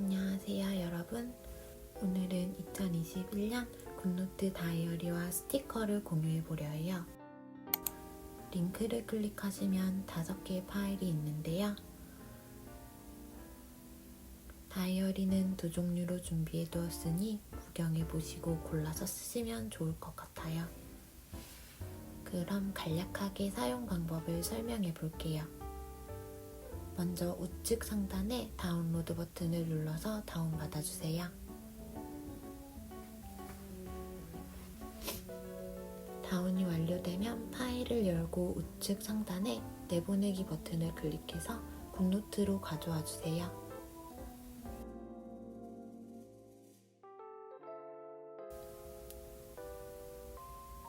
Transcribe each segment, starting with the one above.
안녕하세요 여러분. 오늘은 2021년 굿노트 다이어리와 스티커를 공유해 보려 해요. 링크를 클릭하시면 다섯 개의 파일이 있는데요. 다이어리는 두 종류로 준비해 두었으니 구경해 보시고 골라서 쓰시면 좋을 것 같아요. 그럼 간략하게 사용 방법을 설명해 볼게요 먼저 우측 상단에 다운로드 버튼을 눌러서 다운받아 주세요. 다운이 완료되면 파일을 열고 우측 상단에 내보내기 버튼을 클릭해서 굿노트로 가져와 주세요.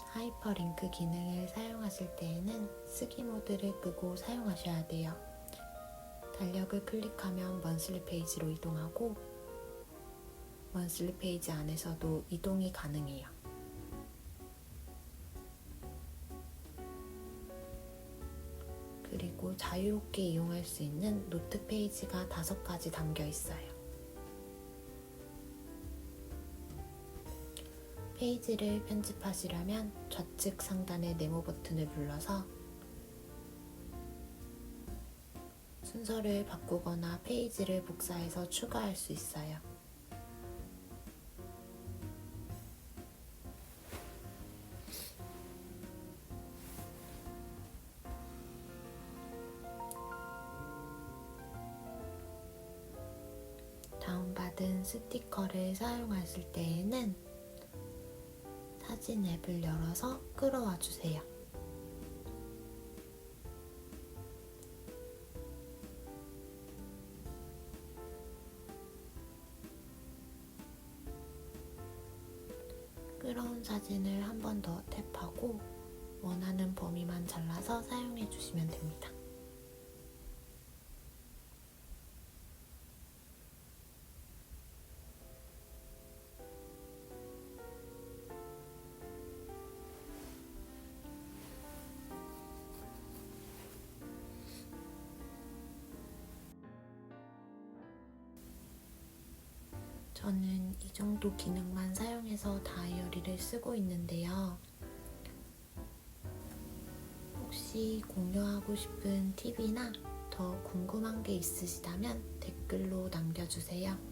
하이퍼링크 기능을 사용하실 때에는 쓰기 모드를 끄고 사용하셔야 돼요. 달력을 클릭하면 먼슬리 페이지로 이동하고 먼슬리 페이지 안에서도 이동이 가능해요. 그리고 자유롭게 이용할 수 있는 노트 페이지가 다섯 가지 담겨 있어요. 페이지를 편집하시려면 좌측 상단의 네모 버튼을 눌러서 순서를 바꾸거나 페이지를 복사해서 추가할 수 있어요. 다운받은 스티커를 사용하실 때에는 사진 앱을 열어서 끌어와 주세요. 끌어온 사진을 한 번 더 탭하고 원하는 범위만 잘라서 사용해 주시면 됩니다. 저는 이 정도 기능만 사용해서 다이어리를 쓰고 있는데요. 혹시 공유하고 싶은 팁이나 더 궁금한 게 있으시다면 댓글로 남겨주세요.